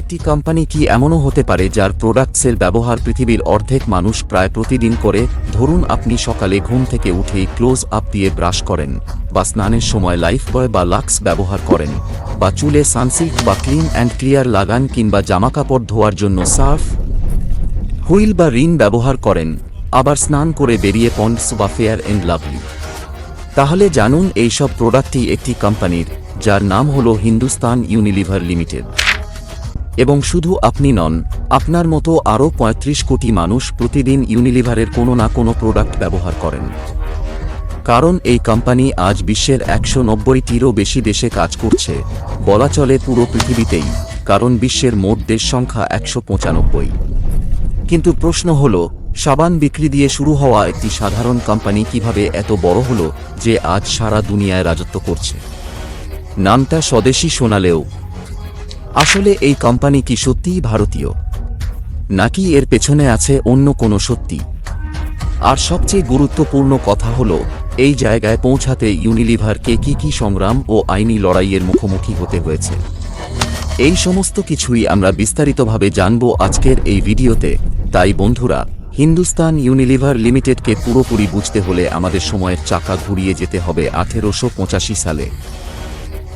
একটি কোম্পানি কি এমনও হতে পারে যার প্রোডাক্টসের ব্যবহার পৃথিবীর অর্ধেক মানুষ প্রায় প্রতিদিন করে? ধরুন আপনি সকালে ঘুম থেকে উঠেই ক্লোজ আপ দিয়ে ব্রাশ করেন, বা স্নানের সময় লাইফ বয় বা লাক্স ব্যবহার করেন, বা চুলে সানসিল্ক বা ক্লিন অ্যান্ড ক্লিয়ার লাগান কিংবা জামাকাপড় ধোয়ার জন্য সার্ফ হুইল বা রিন ব্যবহার করেন, আবার স্নান করে বেরিয়ে পন্ডস বা ফেয়ার অ্যান্ড লাভলি তাহলে জানুন এইসব প্রোডাক্টটি একটি কোম্পানির, যার নাম হল হিন্দুস্তান ইউনিলিভার লিমিটেড এবং শুধু আপনি নন, আপনার মতো আরও ৩৫ কোটি মানুষ প্রতিদিন ইউনিলিভারের কোনো না কোনো প্রোডাক্ট ব্যবহার করেন। কারণ এই কোম্পানি আজ বিশ্বের একশো নব্বইটিরও বেশি দেশে কাজ করছে। বলা চলে পুরো পৃথিবীতেই, কারণ বিশ্বের মোট দেশ সংখ্যা একশো পঁচানব্বই। কিন্তু প্রশ্ন হল, সাবান বিক্রি দিয়ে শুরু হওয়া একটি সাধারণ কোম্পানি কীভাবে এত বড় হলো যে আজ সারা দুনিয়ায় রাজত্ব করছে? নামটা স্বদেশী শোনালেও আসলে এই কোম্পানি কি সত্যিই ভারতীয়? নাকি এর পেছনে আছে অন্য কোনো সত্যি? আর সবচেয়ে গুরুত্বপূর্ণ কথা হল, এই জায়গায় পৌঁছাতে ইউনিলিভারকে কি কি সংগ্রাম ও আইনি লড়াইয়ের মুখোমুখি হতে হয়েছে। এই সমস্ত কিছুই আমরা বিস্তারিতভাবে জানব আজকের এই ভিডিওতে। তাই বন্ধুরা, হিন্দুস্তান ইউনিলিভার লিমিটেডকে পুরোপুরি বুঝতে হলে আমাদের সময়ের চাকা ঘুরিয়ে যেতে হবে আঠেরোশো পঁচাশি সালে।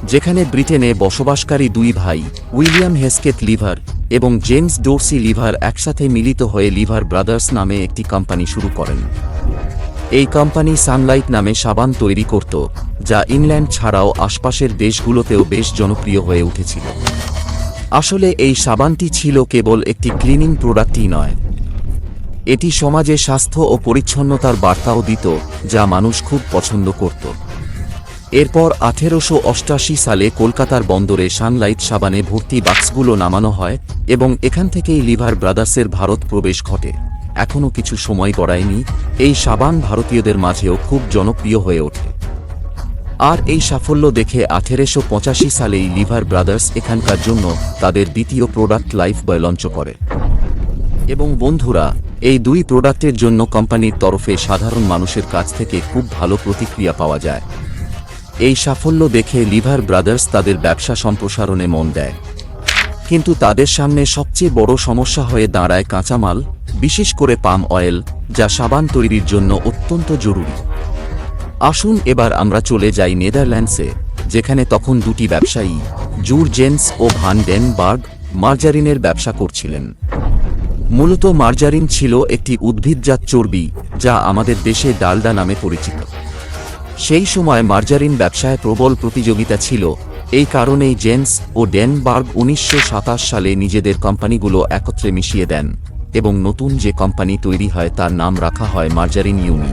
যেখানে ব্রিটেনে বসবাসকারী দুই ভাই, উইলিয়াম হেসকেট লিভার এবং জেমস ডোরসি লিভার একসাথে মিলিত হয়ে লিভার ব্রাদার্স নামে একটি কোম্পানি শুরু করেন। এই কোম্পানি সানলাইট নামে সাবান তৈরি করত, যা ইংল্যান্ড ছাড়াও আশপাশের দেশগুলোতেও বেশ জনপ্রিয় হয়ে উঠেছিল। আসলে এই সাবানটি ছিল কেবল একটি ক্লিনিং প্রোডাক্টই নয়। এটি সমাজে স্বাস্থ্য ও পরিচ্ছন্নতার বার্তাও দিত, যা মানুষ খুব পছন্দ করত। এরপর আঠেরোশো অষ্টাশি সালে কলকাতার বন্দরে সানলাইট সাবানে ভর্তি বাক্সগুলো নামানো হয় এবং এখান থেকেই লিভার ব্রাদার্সের ভারত প্রবেশ ঘটে। এখনও কিছু সময় গড়ায়নি, এই সাবান ভারতীয়দের মাঝেও খুব জনপ্রিয় হয়ে ওঠে। আর এই সাফল্য দেখে আঠেরোশো পঁচাশি সালেই লিভার ব্রাদার্স এখানকার জন্য তাদের দ্বিতীয় প্রোডাক্ট লাইফ বয় লঞ্চ করে। এবং বন্ধুরা, এই দুই প্রোডাক্টের জন্য কোম্পানির তরফে সাধারণ মানুষের কাছ থেকে খুব ভালো প্রতিক্রিয়া পাওয়া যায়। এই সাফল্য দেখে লিভার ব্রাদার্স তাদের ব্যবসা সম্প্রসারণে মন দেয়। কিন্তু তাদের সামনে সবচেয়ে বড় সমস্যা হয়ে দাঁড়ায় কাঁচামাল, বিশেষ করে পাম অয়েল, যা সাবান তৈরির জন্য অত্যন্ত জরুরি। আসুন এবার আমরা চলে যাই নেদারল্যান্ডসে, যেখানে তখন দুটি ব্যবসায়ী, জুর জেন্স ও ভান ডেনবার্গ মার্জারিনের ব্যবসা করছিলেন। মূলত মার্জারিন ছিল একটি উদ্ভিদজাত চর্বি, যা আমাদের দেশে ডালডা নামে পরিচিত। সেই সময় মার্জারিন ব্যবসায় প্রবল প্রতিযোগিতা ছিল। এই কারণেই জেন্স ও ডেনবার্গ উনিশশো সাতাশ সালে নিজেদের কোম্পানিগুলো একত্রে মিশিয়ে দেন এবং নতুন যে কোম্পানি তৈরি হয় তার নাম রাখা হয় মার্জারিন ইউনি।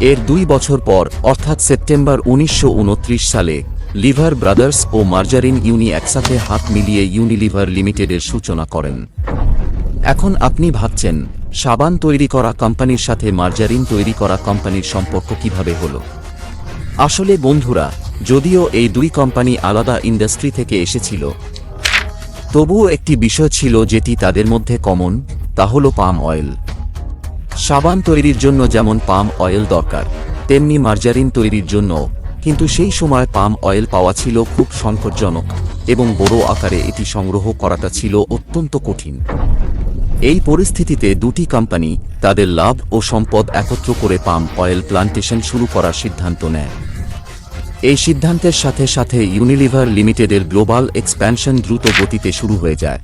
এর দুই বছর পর, অর্থাৎ সেপ্টেম্বর উনিশশো উনত্রিশ সালে, লিভার ব্রাদার্স ও মার্জারিন ইউনি একসাথে হাত মিলিয়ে ইউনিলিভার লিমিটেডের সূচনা করেন। এখন আপনি ভাবছেন সাবান তৈরি করা কোম্পানির সাথে মার্জারিন তৈরি করা কোম্পানির সম্পর্ক কীভাবে হলো? আসলে বন্ধুরা, যদিও এই দুই কোম্পানি আলাদা ইন্ডাস্ট্রি থেকে এসেছিল, তবুও একটি বিষয় ছিল যেটি তাদের মধ্যে কমন, তা হল পাম অয়েল। সাবান তৈরির জন্য যেমন পাম অয়েল দরকার, তেমনি মার্জারিন তৈরির জন্য কিন্তু সেই সময় পাম অয়েল পাওয়া ছিল খুব সংকটজনক এবং বড় আকারে এটি সংগ্রহ করাটা ছিল অত্যন্ত কঠিন। এই পরিস্থিতিতে দুটি কোম্পানি তাদের লাভ ও সম্পদ একত্র করে পাম অয়েল প্লান্টেশন শুরু করার সিদ্ধান্ত নেয়। এই সিদ্ধান্তের সাথে সাথে ইউনিলিভার লিমিটেডের গ্লোবাল এক্সপ্যানশন দ্রুত গতিতে শুরু হয়ে যায়।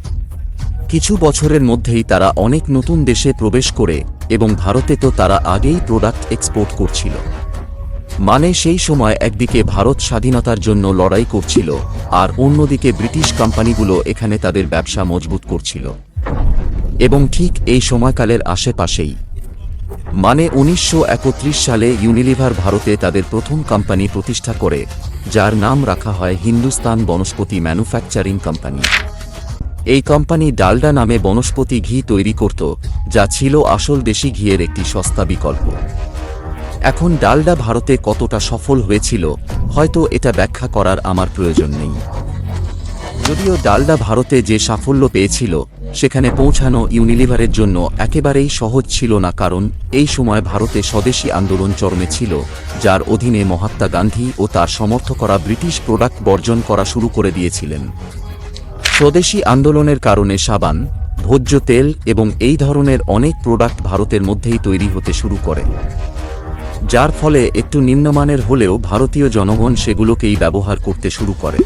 কিছু বছরের মধ্যেই তারা অনেক নতুন দেশে প্রবেশ করে এবং ভারতে তো তারা আগেই প্রোডাক্ট এক্সপোর্ট করছিল। মানে সেই সময় একদিকে ভারত স্বাধীনতার জন্য লড়াই করছিল আর অন্যদিকে ব্রিটিশ কোম্পানিগুলো এখানে তাদের ব্যবসা মজবুত করছিল। এবং ঠিক এই সময়কালের আশেপাশেই। মানে উনিশশো একত্রিশ সালে ইউনিলিভার ভারতে তাদের প্রথম কোম্পানি প্রতিষ্ঠা করে, যার নাম রাখা হয় হিন্দুস্তান বনস্পতি ম্যানুফ্যাকচারিং কোম্পানি। এই কোম্পানি ডালডা নামে বনস্পতি ঘি তৈরি করত, যা ছিল আসল দেশি ঘিয়ের একটি সস্তা বিকল্প। এখন ডালডা ভারতে কতটা সফল হয়েছিল, হয়তো এটা ব্যাখ্যা করার আমার প্রয়োজন নেই। যদিও ডালডা ভারতে যে সাফল্য পেয়েছিল সেখানে পৌঁছানো ইউনিলিভারের জন্য একেবারেই সহজ ছিল না কারণ এই সময় ভারতে স্বদেশী আন্দোলন চরমে ছিল, যার অধীনে মহাত্মা গান্ধী ও তার সমর্থকরা ব্রিটিশ প্রোডাক্ট বর্জন করা শুরু করে দিয়েছিলেন। স্বদেশী আন্দোলনের কারণে সাবান, ভোজ্য তেল এবং এই ধরনের অনেক প্রোডাক্ট ভারতের মধ্যেই তৈরি হতে শুরু করে। যার ফলে একটু নিম্নমানের হলেও ভারতীয় জনগণ সেগুলোকেই ব্যবহার করতে শুরু করে।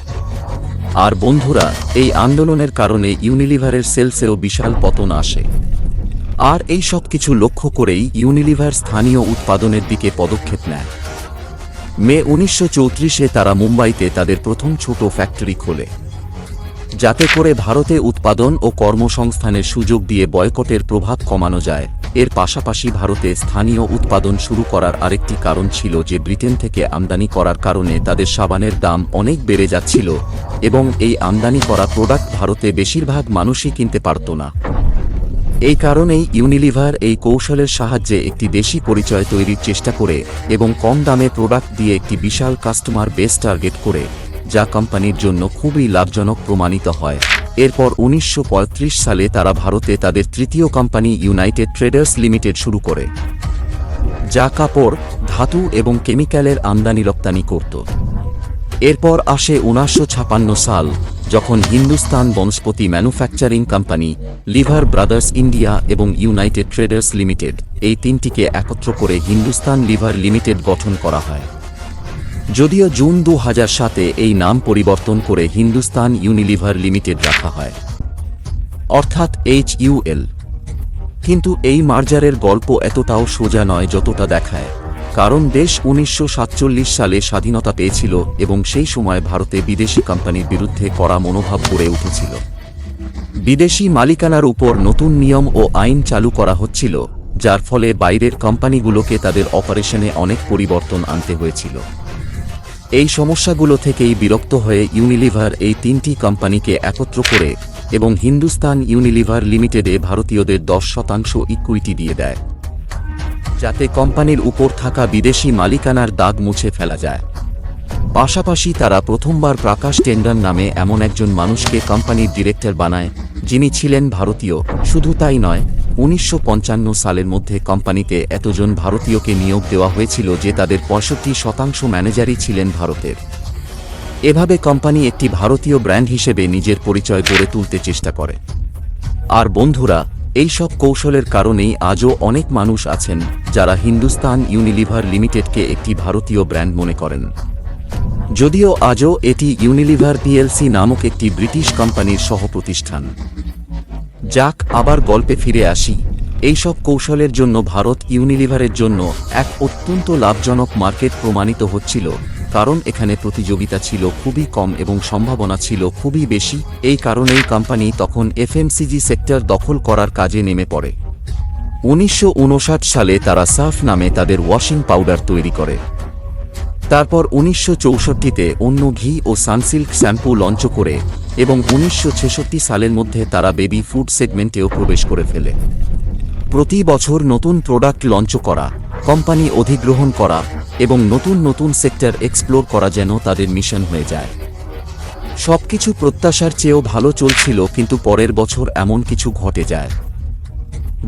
আর বন্ধুরা, এই আন্দোলনের কারণে ইউনিলিভারের সেলসেও বিশাল পতন আসে। আর এই সব কিছু লক্ষ্য করেই ইউনিলিভার স্থানীয় উৎপাদনের দিকে পদক্ষেপ নেয়। মে উনিশশো চৌত্রিশে তারা মুম্বাইতে তাদের প্রথম ছোট ফ্যাক্টরি খোলে। যাতে করে ভারতে উৎপাদন ও কর্মসংস্থানের সুযোগ দিয়ে বয়কটের প্রভাব কমানো যায়। এর পাশাপাশি ভারতে স্থানীয় উৎপাদন শুরু করার আরেকটি কারণ ছিল যে ব্রিটেন থেকে আমদানি করার কারণে তাদের সাবানের দাম অনেক বেড়ে যাচ্ছিল, এবং এই আমদানি করা প্রোডাক্ট ভারতে বেশিরভাগ মানুষই কিনতে পারত না। এই কারণেই ইউনিলিভার এই কৌশলের সাহায্যে একটি দেশি পরিচয় তৈরির চেষ্টা করে এবং কম দামে প্রোডাক্ট দিয়ে একটি বিশাল কাস্টমার বেস টার্গেট করে, যা কোম্পানির জন্য খুবই লাভজনক প্রমাণিত হয়। এরপর উনিশশো পঁয়ত্রিশ সালে তারা ভারতে তাদের তৃতীয় কোম্পানি ইউনাইটেড ট্রেডার্স লিমিটেড শুরু করে, যা কাপড়, ধাতু এবং কেমিক্যালের আমদানি রপ্তানি করত। এরপর আসে উনিশশো সাল, যখন Hindustan Vanaspati manufacturing company Lever Brothers India এবং ইউনাইটেড ট্রেডার্স লিমিটেড এই তিনটিকে একত্র করে হিন্দুস্তান লিভার লিমিটেড গঠন করা হয়। যদিও জুন দু হাজার সাতে এই নাম পরিবর্তন করে হিন্দুস্তান ইউনিলিভার লিমিটেড রাখা হয়। অর্থাৎ এইচ ইউএল কিন্তু এই মার্জারের গল্প এতটাও সোজা নয় যতটা দেখায়। কারণ দেশ উনিশশো সাতচল্লিশ সালে স্বাধীনতা পেয়েছিল এবং সেই সময় ভারতে বিদেশি কোম্পানির বিরুদ্ধে কড়া মনোভাব গড়ে উঠেছিল। বিদেশি মালিকানার উপর নতুন নিয়ম ও আইন চালু করা হচ্ছিল, যার ফলে বাইরের কোম্পানিগুলোকে তাদের অপারেশনে অনেক পরিবর্তন আনতে হয়েছিল। এই সমস্যাগুলো থেকেই বিরক্ত হয়ে ইউনিলিভার এই তিনটি কোম্পানিকে একত্র করে এবং হিন্দুস্তান ইউনিলিভার লিমিটেডে ভারতীয়দের দশ শতাংশ ইকুইটি দিয়ে দেয়, যাতে কোম্পানির উপর থাকা বিদেশি মালিকানার দাগ মুছে ফেলা যায়। পাশাপাশি তারা প্রথমবার প্রকাশ টেন্ডার নামে এমন একজন মানুষকে কোম্পানির ডিরেক্টর বানায় যিনি ছিলেন ভারতীয়। শুধু তাই নয় উনিশশো পঞ্চান্ন সালের মধ্যে কোম্পানিতে এতজন ভারতীয়কে নিয়োগ দেওয়া হয়েছিল যে তাদের পঁয়ষট্টি শতাংশ ম্যানেজারই ছিলেন ভারতের। এভাবে কোম্পানি একটি ভারতীয় ব্র্যান্ড হিসেবে নিজের পরিচয় গড়ে তুলতে চেষ্টা করে। আর বন্ধুরা এই সব কৌশলের কারণেই আজও অনেক মানুষ আছেন যারা হিন্দুস্তান ইউনিলিভার লিমিটেডকে একটি ভারতীয় ব্র্যান্ড মনে করেন। যদিও আজও এটি ইউনিলিভার পিএলসি নামক একটি ব্রিটিশ কোম্পানির সহপ্রতিষ্ঠান। যাক, আবার গল্পে ফিরে আসি। এইসব কৌশলের জন্য ভারত ইউনিলিভারের জন্য এক অত্যন্ত লাভজনক মার্কেট প্রমাণিত হচ্ছিল, কারণ এখানে প্রতিযোগিতা ছিল খুবই কম এবং সম্ভাবনা ছিল খুবই বেশি। এই কারণেই কোম্পানি তখন এফএমসিজি সেক্টর দখল করার কাজে নেমে পড়ে। উনিশশো উনষাট সালে তারা সাফ নামে তাদের ওয়াশিং পাউডার তৈরি করে। তারপর উনিশশো চৌষট্টিতে অন্য ঘি ও সানসিল্ক শ্যাম্পু লঞ্চ করে এবং উনিশশো ছেষট্টি সালের মধ্যে তারা বেবি ফুড সেগমেন্টেও প্রবেশ করে ফেলে। প্রতি বছর নতুন প্রোডাক্ট লঞ্চ করা, কোম্পানি অধিগ্রহণ করা এবং নতুন নতুন সেক্টর এক্সপ্লোর করা যেন তাদের মিশন হয়ে যায়। সবকিছু প্রত্যাশার চেয়েও ভালো চলছিল কিন্তু পরের বছর এমন কিছু ঘটে যায়,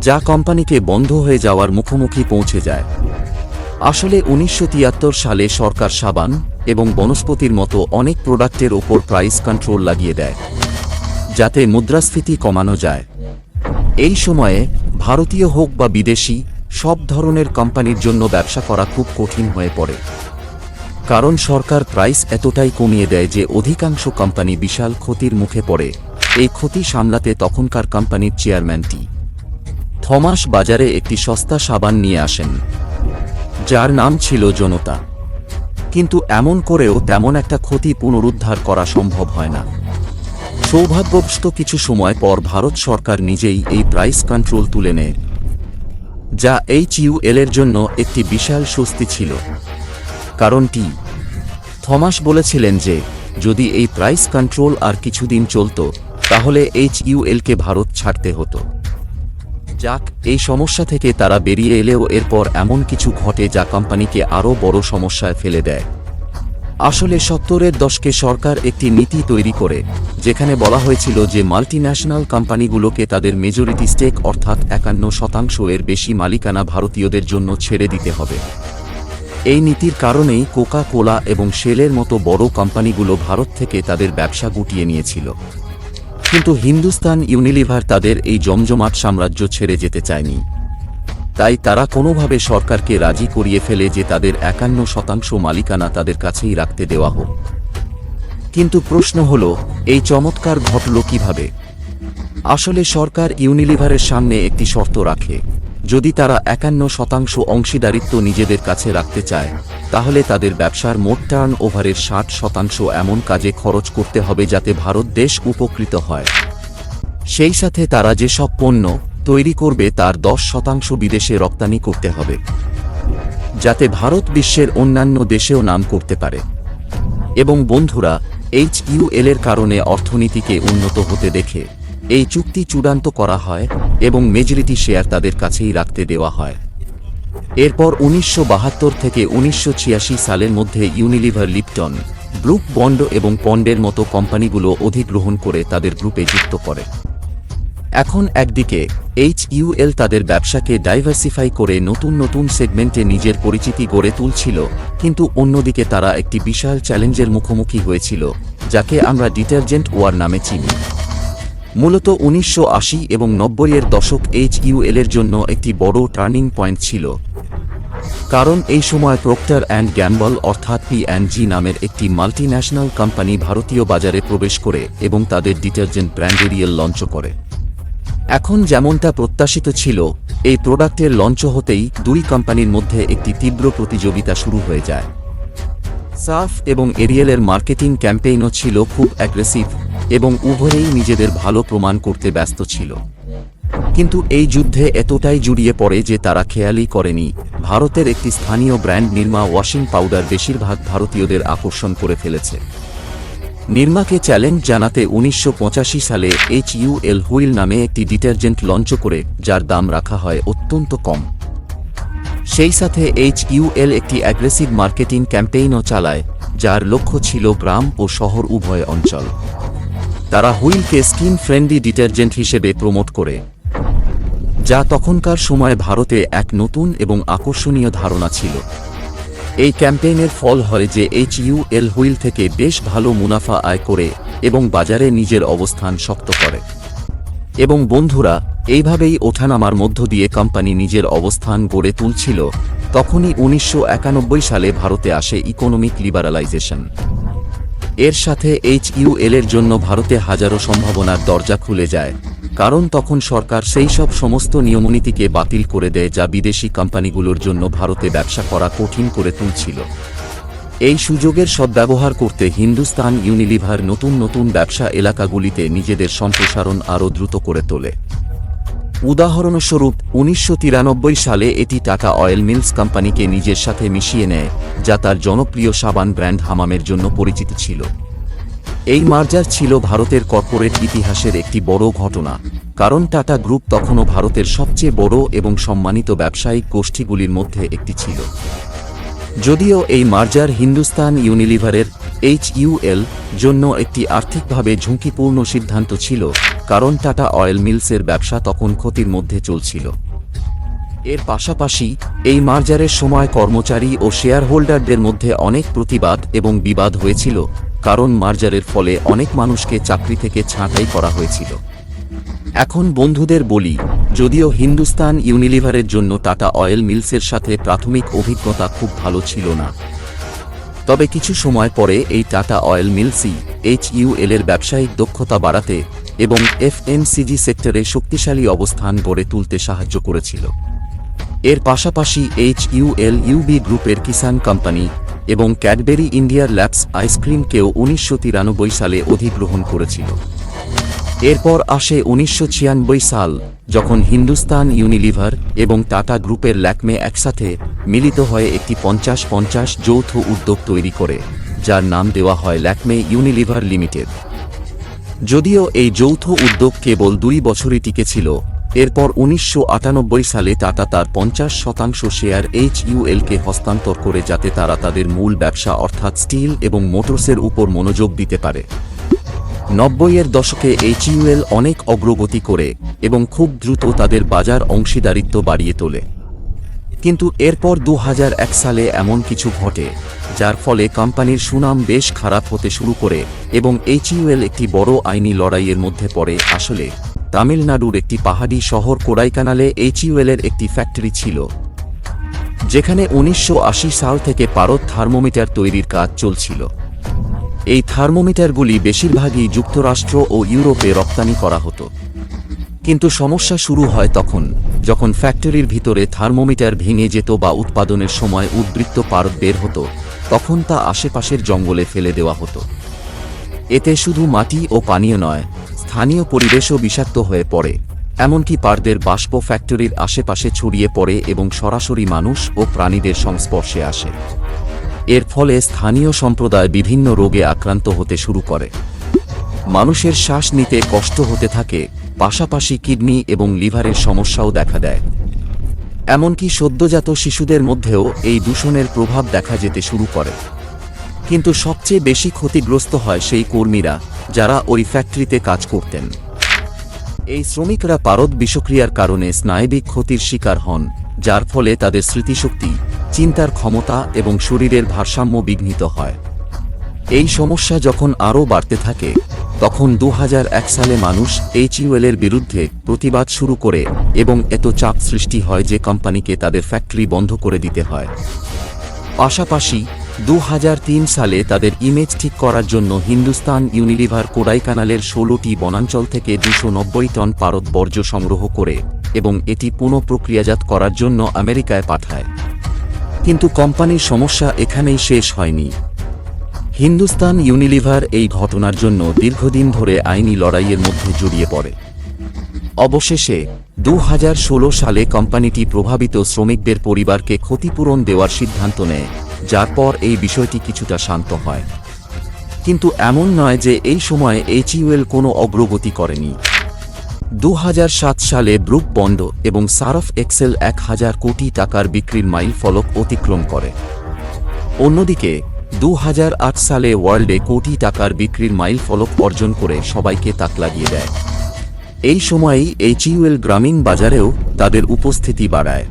যা কোম্পানিকে বন্ধ হয়ে যাওয়ার মুখোমুখি পৌঁছে যায়। আসলে উনিশশো তিয়াত্তর সালে সরকার সাবান এবং বনস্পতির মতো অনেক প্রোডাক্টের ওপর প্রাইস কন্ট্রোল লাগিয়ে দেয়, যাতে মুদ্রাস্ফীতি কমানো যায়। এই সময়ে ভারতীয় হোক বা বিদেশি, সব ধরনের কোম্পানির জন্য ব্যবসা করা খুব কঠিন হয়ে পড়ে। কারণ সরকার প্রাইস এতটাই কমিয়ে দেয় যে অধিকাংশ কোম্পানি বিশাল ক্ষতির মুখে পড়ে। এই ক্ষতি সামলাতে তখনকার কোম্পানির চেয়ারম্যানটি থমাস বাজারে একটি সস্তা সাবান নিয়ে আসেন। যার নাম ছিল জনতা। কিন্তু এমন করেও তেমন একটা ক্ষতি পুনরুদ্ধার করা সম্ভব হয় না। সৌভাগ্যবশত কিছু সময় পর ভারত সরকার নিজেই এই প্রাইস কন্ট্রোল তুলে নেয়, যা এইচ ইউএল এর জন্য একটি বিশাল স্বস্তি ছিল। কারণটি থমাস বলেছিলেন যে, যদি এই প্রাইস কন্ট্রোল আর কিছুদিন চলত, তাহলে এইচ ইউএলকে ভারত ছাড়তে হতো। যাক, এই সমস্যা থেকে তারা বেরিয়ে এলেও এরপর এমন কিছু ঘটে যা কোম্পানিকে আরও বড় সমস্যায় ফেলে দেয়। আসলে সত্তরের দশকে সরকার একটি নীতি তৈরি করে, যেখানে বলা হয়েছিল যে মাল্টিন্যাশনাল কোম্পানিগুলোকে তাদের মেজরিটি স্টেক অর্থাৎ একান্ন শতাংশ এর বেশি মালিকানা ভারতীয়দের জন্য ছেড়ে দিতে হবে। এই নীতির কারণেই কোকা কোলা এবং শেলের মতো বড় কোম্পানিগুলো ভারত থেকে তাদের ব্যবসা গুটিয়ে নিয়েছিল। কিন্তু হিন্দুস্তান ইউনিলিভার তাদের এই জমজমাট সাম্রাজ্য ছেড়ে যেতে চায়নি। তাই তারা কোনোভাবে সরকারকে রাজি করিয়ে ফেলে যে তাদের একান্ন শতাংশ মালিকানা তাদের কাছেই রাখতে দেওয়া হোক। কিন্তু প্রশ্ন হল, এই চমৎকার ঘটল কীভাবে? আসলে সরকার ইউনিলিভারের সামনে একটি শর্ত রাখে। যদি তারা একান্ন শতাংশ অংশীদারিত্ব নিজেদের কাছে রাখতে চায়, তাহলে তাদের ব্যবসার মোট টার্ন ওভারের ষাট শতাংশ এমন কাজে খরচ করতে হবে যাতে ভারত দেশ উপকৃত হয়। সেই সাথে তারা যেসব পণ্য তৈরি করবে তার দশ শতাংশ বিদেশে রপ্তানি করতে হবে, যাতে ভারত বিশ্বের অন্যান্য দেশেও নাম করতে পারে। এবং বন্ধুরা, এইচ ইউএল এর কারণে অর্থনীতিকে উন্নত হতে দেখে এই চুক্তি চূড়ান্ত করা হয় এবং মেজরিটি শেয়ার তাদের কাছেই রাখতে দেওয়া হয়। এরপর উনিশশো বাহাত্তর থেকে উনিশশো ছিয়াশি সালের মধ্যে ইউনিলিভার লিপটন ব্রুক বন্ড এবং পন্ডের মতো কোম্পানিগুলো অধিগ্রহণ করে তাদের গ্রুপে যুক্ত করে। এখন একদিকে এইচ ইউএল তাদের ব্যবসাকে ডাইভার্সিফাই করে নতুন নতুন সেগমেন্টে নিজের পরিচিতি গড়ে তুলছিল, কিন্তু অন্যদিকে তারা একটি বিশাল চ্যালেঞ্জের মুখোমুখি হয়েছিল, যাকে আমরা ডিটারজেন্ট ওয়ার নামে চিনি। মূলত উনিশশো আশি এবং নব্বইয়ের দশক এইচ এর জন্য একটি বড় টার্নিং পয়েন্ট ছিল। কারণ এই সময় প্রক্টার অ্যান্ড গ্যাম্বল অর্থাৎ পি অ্যান্ড জি নামের একটি মাল্টিন্যাশনাল কোম্পানি ভারতীয় বাজারে প্রবেশ করে এবং তাদের ডিটারজেন্ট ব্র্যান্ডেরিয়াল লঞ্চ করে। এখন যেমনটা প্রত্যাশিত ছিল, এই প্রোডাক্টের লঞ্চ হতেই দুই কোম্পানির মধ্যে একটি তীব্র প্রতিযোগিতা শুরু হয়ে যায়। সার্ফ এবং এরিয়েলের মার্কেটিং ক্যাম্পেইনও ছিল খুব অ্যাগ্রেসিভ এবং উভয়েই নিজেদের ভালো প্রমাণ করতে ব্যস্ত ছিল। কিন্তু এই যুদ্ধে এতটাই জুড়িয়ে পড়ে যে তারা খেয়ালই করেনি। ভারতের একটি স্থানীয় ব্র্যান্ড নির্মা ওয়াশিং পাউডার বেশিরভাগ ভারতীয়দের আকর্ষণ করে ফেলেছে। নির্মাকে চ্যালেঞ্জ জানাতে উনিশশো পঁচাশি সালে এইচ ইউএল হুইল নামে একটি ডিটারজেন্ট লঞ্চ করে, যার দাম রাখা হয় অত্যন্ত কম। সেই সাথে এইচ ইউএল একটি অ্যাগ্রেসিভ মার্কেটিং ক্যাম্পেইনও চালায়, যার লক্ষ্য ছিল গ্রাম ও শহর উভয় অঞ্চল। তারা হুইলকে স্কিন ফ্রেন্ডলি ডিটারজেন্ট হিসেবে প্রমোট করে, যা তখনকার সময় ভারতে এক নতুন এবং আকর্ষণীয় ধারণা ছিল। এই ক্যাম্পেইনের ফল হয় যে এইচ ইউএল হুইল থেকে বেশ ভালো মুনাফা আয় করে এবং বাজারে নিজের অবস্থান শক্ত করে। এবং বন্ধুরা, এইভাবেই ওঠানামার মধ্য দিয়ে কোম্পানি নিজের অবস্থান গড়ে তুলছিল, তখনই উনিশশো একানব্বই সালে ভারতে আসে ইকোনমিক লিবারালাইজেশন এর সাথে এইচ এর জন্য ভারতে হাজারো সম্ভাবনার দরজা খুলে যায়, কারণ তখন সরকার সেই সব সমস্ত নিয়মনীতিকে বাতিল করে দেয় যা বিদেশি কোম্পানিগুলোর জন্য ভারতে ব্যবসা করা কঠিন করে তুলছিল। এই সুযোগের সদ্ব্যবহার করতে হিন্দুস্তান ইউনিলিভার নতুন নতুন ব্যবসা এলাকাগুলিতে নিজেদের সম্প্রসারণ আরও দ্রুত করে তোলে। উদাহরণস্বরূপ, উনিশশো তিরানব্বই সালে এটি টাটা অয়েল মিলস কোম্পানিকে নিজের সাথে মিশিয়ে নেয়, যা তার জনপ্রিয় সাবান ব্র্যান্ড হামামের জন্য পরিচিত ছিল। এই মার্জার ছিল ভারতের কর্পোরেট ইতিহাসের একটি বড় ঘটনা, কারণ টাটা গ্রুপ তখনও ভারতের সবচেয়ে বড় এবং সম্মানিত ব্যবসায়িক গোষ্ঠীগুলির মধ্যে একটি ছিল। যদিও এই মার্জার হিন্দুস্তান ইউনিলিভারের এইচ ইউএল জন্য একটি আর্থিকভাবে ঝুঁকিপূর্ণ সিদ্ধান্ত ছিল, কারণ টাটা অয়েল মিলসের ব্যবসা তখন ক্ষতির মধ্যে চলছিল। এর পাশাপাশি, এই মার্জারের সময় কর্মচারী ও শেয়ার হোল্ডারদের মধ্যে অনেক প্রতিবাদ এবং বিবাদ হয়েছিল, কারণ মার্জারের ফলে অনেক মানুষকে চাকরি থেকে ছাঁটাই করা হয়েছিল। এখন বন্ধুদের বলি যদিও হিন্দুস্তান ইউনিলিভারের জন্য টাটা অয়েল মিলসের সাথে প্রাথমিক অভিজ্ঞতা খুব ভালো ছিল না। তবে কিছু সময় পরে এই টাটা অয়েল মিলসই এইচ ইউএল এর ব্যবসায়িক দক্ষতা বাড়াতে এবং এফএমসিজি সেক্টরে শক্তিশালী অবস্থান গড়ে তুলতে সাহায্য করেছিল। এর পাশাপাশি এইচ ইউএল ইউবি গ্রুপের কিষান কোম্পানি এবং ক্যাডবেরি ইন্ডিয়ার ল্যাপস আইসক্রিমকেও উনিশশো তিরানব্বই সালে অধিগ্রহণ করেছিল। এরপর আসে উনিশশো ছিয়ানব্বই সাল, যখন হিন্দুস্তান ইউনিলিভার এবং টাটা গ্রুপের ল্যাকমে একসাথে মিলিত হয়ে একটি পঞ্চাশ পঞ্চাশ যৌথ উদ্যোগ তৈরি করে, যার নাম দেওয়া হয় ল্যাকমে ইউনিলিভার লিমিটেড। যদিও এই যৌথ উদ্যোগ কেবল দুই বছরই টিকেছিল এরপর উনিশশো আটানব্বই সালে টাটা তার পঞ্চাশ শতাংশ শেয়ার এইচ ইউএলকে হস্তান্তর করে যাতে তারা তাদের মূল ব্যবসা অর্থাৎ স্টিল এবং মোটরসের উপর মনোযোগ দিতে পারে। নব্বইয়ের দশকে এইচইউএল অনেক অগ্রগতি করে এবং খুব দ্রুত তাদের বাজার অংশীদারিত্ব বাড়িয়ে তোলে। কিন্তু এরপর দু হাজার এক সালে এমন কিছু ঘটে, যার ফলে কোম্পানির সুনাম বেশ খারাপ হতে শুরু করে এবং এইচইউএল একটি বড় আইনি লড়াইয়ের মধ্যে পড়ে। আসলে, তামিলনাড়ুর একটি পাহাড়ি শহর কোডাইকানালে এইচইউএলের একটি ফ্যাক্টরি ছিল, যেখানে উনিশশো আশি সাল থেকে পারদ থার্মোমিটার তৈরির কাজ চলছিল। এই থার্মোমিটারগুলি বেশিরভাগই যুক্তরাষ্ট্র ও ইউরোপে রপ্তানি করা হতো। কিন্তু সমস্যা শুরু হয় তখন, যখন ফ্যাক্টরির ভিতরে থার্মোমিটার ভেঙে যেত বা উৎপাদনের সময় উদ্বৃত্ত পারদ বের হতো, তখন তা আশেপাশের জঙ্গলে ফেলে দেওয়া হতো। এতে শুধু মাটি ও পানীয় নয়, স্থানীয় পরিবেশও বিষাক্ত হয়ে পড়ে, এমনকি পারদের বাষ্প ফ্যাক্টরির আশেপাশে ছড়িয়ে পড়ে এবং সরাসরি মানুষ ও প্রাণীদের সংস্পর্শে আসে। এর ফলে স্থানীয় সম্প্রদায় বিভিন্ন রোগে আক্রান্ত হতে শুরু করে। মানুষের শ্বাস নিতে কষ্ট হতে থাকে, পাশাপাশি কিডনি এবং লিভারের সমস্যাও দেখা দেয়। এমনকি সদ্যজাত শিশুদের মধ্যেও এই দূষণের প্রভাব দেখা যেতে শুরু করে। কিন্তু সবচেয়ে বেশি ক্ষতিগ্রস্ত হয় সেই কর্মীরা, যারা ওই ফ্যাক্টরিতে কাজ করতেন। এই শ্রমিকরা পারদ বিষক্রিয়ার কারণে স্নায়বিক ক্ষতির শিকার হন। যার ফলে তাদের স্মৃতিশক্তি, চিন্তার ক্ষমতা এবং শরীরের ভারসাম্য বিঘ্নিত হয়। এই সমস্যা যখন আরও বাড়তে থাকে, তখন দু হাজার এক সালে মানুষ এইচইউএলের বিরুদ্ধে প্রতিবাদ শুরু করে এবং এত চাপ সৃষ্টি হয় যে কোম্পানিকে তাদের ফ্যাক্টরি বন্ধ করে দিতে হয়। পাশাপাশি দু হাজার তিন সালে তাদের ইমেজ ঠিক করার জন্য হিন্দুস্তান ইউনিলিভার কোডাইকানালের ষোলোটি বনাঞ্চল থেকে দুশো টন পারদ বর্জ্য সংগ্রহ করে এবং এটি পুনঃপ্রক্রিয়াজাত করার জন্য আমেরিকায় পাঠায়। কিন্তু কোম্পানির সমস্যা এখানেই শেষ হয়নি। হিন্দুস্তান ইউনিলিভার এই ঘটনার জন্য দীর্ঘদিন ধরে আইনি লড়াইয়ের মধ্যে জড়িয়ে পড়ে। অবশেষে দু হাজার ষোলো সালে কোম্পানিটি প্রভাবিত শ্রমিকদের পরিবারকে ক্ষতিপূরণ দেওয়ার সিদ্ধান্ত নেয়, যার পর এই বিষয়টি কিছুটা শান্ত হয়। কিন্তু এমন নয় যে এই সময়ে এইচইউএল কোনো অগ্রগতি করেনি। দু হাজার সাত সালে ব্রুক বন্ড এবং সারফ এক্সেল এক হাজার কোটি টাকার বিক্রির মাইল ফলক অতিক্রম করে। অন্যদিকে দু হাজার আট সালে ওয়ার্ল্ডে কোটি টাকার বিক্রির মাইল ফলক অর্জন করে সবাইকে তাক লাগিয়ে দেয়। এই সময়েই এইচইউএল গ্রামীণ বাজারেও তাদের উপস্থিতি বাড়ায়।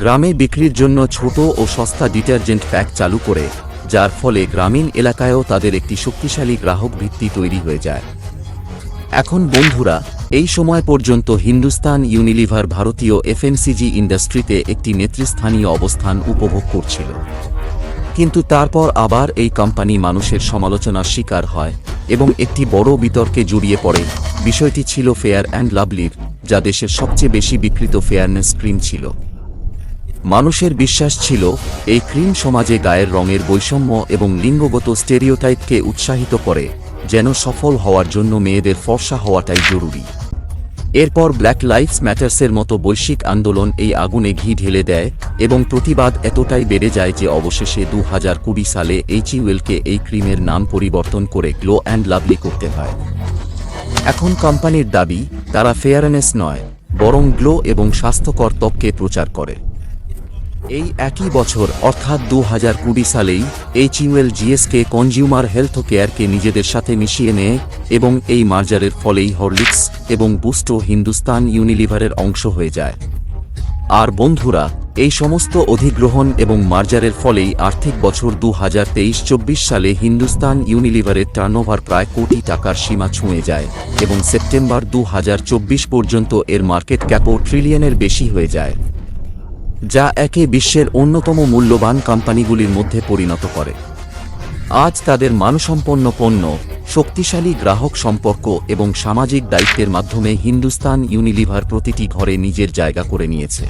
গ্রামে বিক্রির জন্য ছোট ও সস্তা ডিটারজেন্ট প্যাক চালু করে, যার ফলে গ্রামীণ এলাকায়ও তাদের একটি শক্তিশালী গ্রাহক ভিত্তি তৈরি হয়ে যায়। এখন বন্ধুরা এই সময় পর্যন্ত হিন্দুস্তান ইউনিলিভার ভারতীয় এফএমসিজি ইন্ডাস্ট্রিতে একটি নেতৃস্থানীয় অবস্থান উপভোগ করছিল। কিন্তু তারপর আবার এই কোম্পানি মানুষের সমালোচনার শিকার হয় এবং একটি বড় বিতর্কে জড়িয়ে পড়ে। বিষয়টি ছিল ফেয়ার অ্যান্ড লাভলির, যা দেশের সবচেয়ে বেশি বিকৃত ফেয়ারনেস ক্রিম ছিল। মানুষের বিশ্বাস ছিল, এই ক্রিম সমাজে গায়ের রঙের বৈষম্য এবং লিঙ্গগত স্টেরিওটাইপকে উৎসাহিত করে, যেন সফল হওয়ার জন্য মেয়েদের ফর্সা হওয়াটাই জরুরি। এরপর ব্ল্যাক লাইফস ম্যাটার্সের মতো বৈশ্বিক আন্দোলন এই আগুনে ঘি ঢেলে দেয় এবং প্রতিবাদ এতটাই বেড়ে যায় যে অবশেষে দু হাজার কুড়ি সালে এইচইউএলকে এই ক্রিমের নাম পরিবর্তন করে গ্লো অ্যান্ড লাভলি করতে হয়। এখন কোম্পানির দাবি, তারা ফেয়ারনেস নয়, বরং গ্লো এবং স্বাস্থ্যকর ত্বককে প্রচার করে। এই একই বছর, অর্থাৎ দু হাজার কুড়ি সালেই এইচইউএল জিএসকে কনজিউমার হেলথ কেয়ারকে নিজেদের সাথে মিশিয়ে নেয় এবং এই মার্জারের ফলেই হরলিক্স এবং বুস্টো হিন্দুস্তান ইউনিলিভারের অংশ হয়ে যায়। আর বন্ধুরা, এই সমস্ত অধিগ্রহণ এবং মার্জারের ফলেই আর্থিক বছর দু হাজার তেইশ চব্বিশ সালে হিন্দুস্তান ইউনিলিভারের টার্নওভার প্রায় কোটি টাকার সীমা ছুঁয়ে যায় এবং সেপ্টেম্বর দু হাজার চব্বিশ পর্যন্ত এর মার্কেট ক্যাপও ট্রিলিয়নের বেশি হয়ে যায়। যা একে বিশ্বের অন্যতম মূল্যবান কোম্পানিগুলির মধ্যে পরিণত করে। আজ তাদের মানসম্পন্ন পণ্য, শক্তিশালী গ্রাহক সম্পর্ক এবং সামাজিক দায়িত্বের মাধ্যমে হিন্দুস্তান ইউনিলিভার প্রতিটি ঘরে নিজের জায়গা করে নিয়েছে।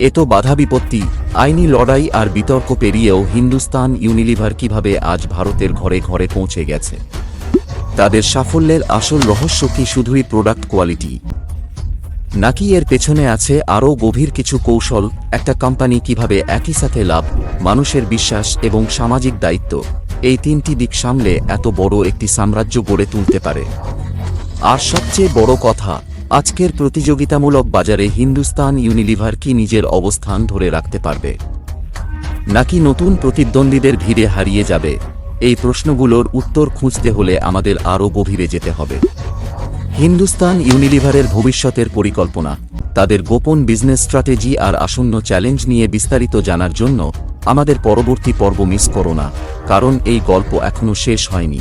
এত বাধা বিপত্তি, আইনি লড়াই আর বিতর্ক পেরিয়েও হিন্দুস্তান ইউনিলিভার কীভাবে আজ ভারতের ঘরে ঘরে পৌঁছে গেছে? তাদের সাফল্যের আসল রহস্য কি শুধুই প্রোডাক্ট কোয়ালিটি নাকি এর পেছনে আছে আরও গভীর কিছু কৌশল, একটা কোম্পানি কীভাবে একই সাথে লাভ, মানুষের বিশ্বাস এবং সামাজিক দায়িত্ব? এই তিনটি দিক সামলে এত বড় একটি সাম্রাজ্য গড়ে তুলতে পারে। আর সবচেয়ে বড় কথা, আজকের প্রতিযোগিতামূলক বাজারে হিন্দুস্তান ইউনিলিভার কি নিজের অবস্থান ধরে রাখতে পারবে? নাকি নতুন প্রতিদ্বন্দ্বীদের ভিড়ে হারিয়ে যাবে? এই প্রশ্নগুলোর উত্তর খুঁজতে হলে আমাদের আরও গভীরে যেতে হবে। হিন্দুস্তান ইউনিলিভারের ভবিষ্যতের পরিকল্পনা, তাদের গোপন বিজনেস স্ট্র্যাটেজি আর আসন্ন চ্যালেঞ্জ নিয়ে বিস্তারিত জানার জন্য আমাদের পরবর্তী পর্ব মিস করো না, কারণ এই গল্প এখনও শেষ হয়নি।